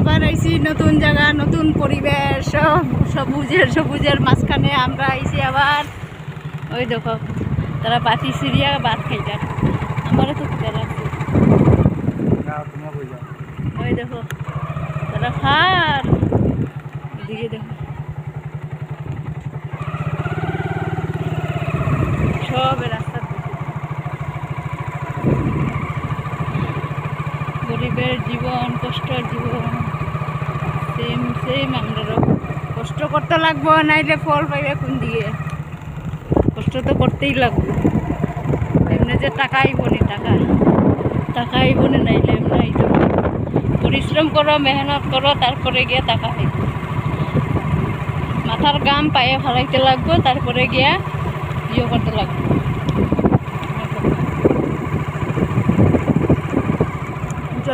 আবার আইসি নতুন জায়গা নতুন পরিবেশ সব সবুজের সবুজের মাঝখানে আমরা আইসি আবার। ওই দেখো তারা বাতি সিরিয়া ভাত খাইটার আমারও তো খুব লাগছে। ওই দেখো তারা খার এদিকে দেখো সব রাস্তা গরিবের জীবন, কষ্টের জীবন সেম সেম আমাদেরও কষ্ট করতে লাগবো, নাইলে ফল পাইবে কোন দিয়ে? কষ্ট তো করতেই লাগবো। এমনি যে টাকা আইবনি টাকা। টাকা আইবনি নাইলে এমনি না। পরিশ্রম করো, মেহনত করো, তারপরে গিয়ে টাকা আইব মাথার গাম পায়ে ফেলাইতে লাগবো, তারপরে গিয়া ইয়ে করতে লাগবো।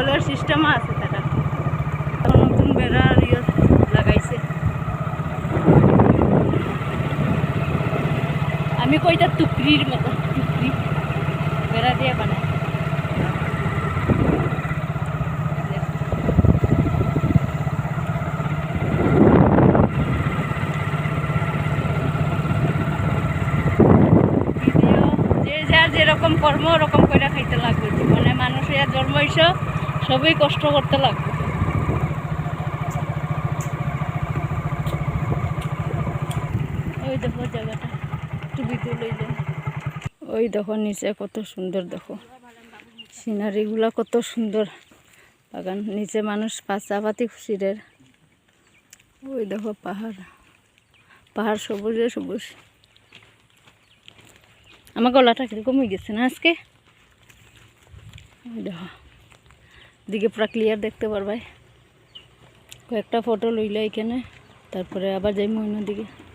জলের সিস্টেমও আছে তারা। নতুন বেড়ার ইয়ে লাগাইছে। আমি কইটা টুকরির মতো, টুকরি। বেড়া দিয়ে বানাই। যেরকম কর্ম, ওরকম করে খাইতে লাগবে। মানে মানুষ ইয়া জন্ম হইছে সবই কষ্ট করতে লাগবে। ওই দেখো জায়গাটা ওই দেখো নিচে কত সুন্দর দেখো। সিনারিগুলো কত সুন্দর। বাগান, নিচে মানুষ পাতি খুশিরের ওই দেখো পাহাড়। পাহাড় সবুজে সবুজ। আমার গলাটা কীরকম হয়ে গেছে না আজকে? ওই দেখো। দিকে পুরো ক্লিয়ার দেখতে পারবাই। কয়েকটা ফটো লইলে এখানে তারপরে আবার যাই মহিনার দিকে।